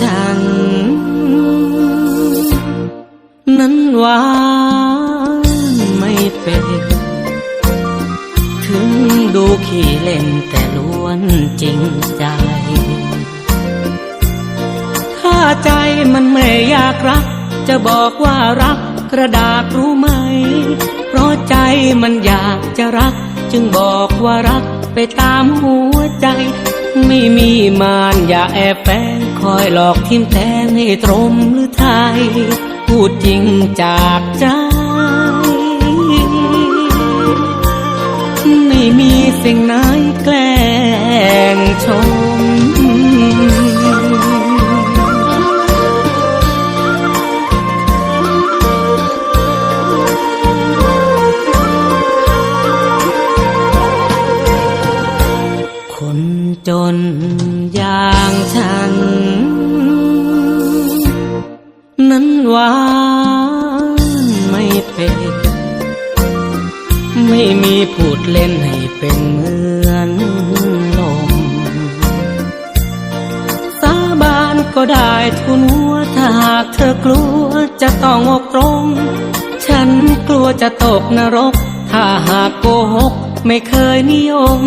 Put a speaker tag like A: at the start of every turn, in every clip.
A: จนอย่างฉันนั้นหวานไม่เป็น ถึงดูขี้เล่นแต่ล้วนจริงใจ ถ้าใจมันไม่อยากรัก จะบอกว่ารักกระดาษรู้ไหม เพราะใจมันอยากจะรัก จึงบอกว่ารักไปตามหัวใจ ไม่มีมารอย่าแอบแฝง คอยหลอกทิมแทงให้ตรมหรือไทย พูดจริงจากใจ ไม่มีสิ่งไหนแกล้งชม คนจน หวานไม่เป็น ไม่มีพูดเล่นให้เป็นเหมือนลมสาบานก็ได้ทุนหัวถ้าหากเธอกลัวจะต้องอกตรง ฉันกลัวจะตกนรก ถ้าหากโกหกไม่เคยนิยม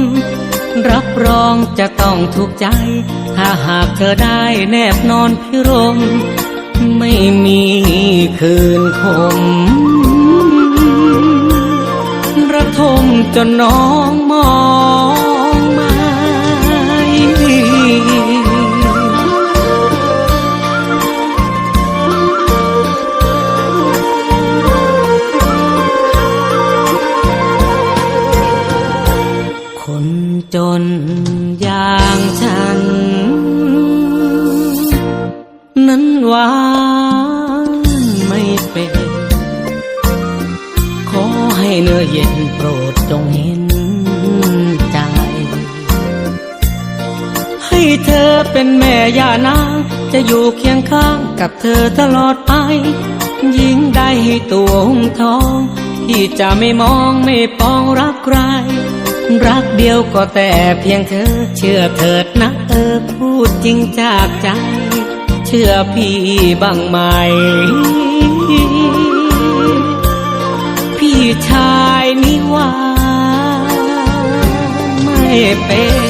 A: รับรองจะต้องถูกใจ ถ้าหากเธอได้แนบนอนพิรมไม่มี คืนคมระทมจนน้องมองไม่คนจนอย่างฉัน นั้นหวา เนื้อเย็นโปรดจงเห็นใจ ให้เธอเป็นแม่ย่านาง จะอยู่เคียงข้างกับเธอตลอดไปยิ่งได้ให้ตัวหุ้มทองที่จะไม่มองไม่ปองรักใคร รักเดียวก็แต่เพียงเธอ เชื่อเถิดนะเออพูดจริงจากใจ เชื่อพี่บ้างไหม ชายนิวาไม่เป็น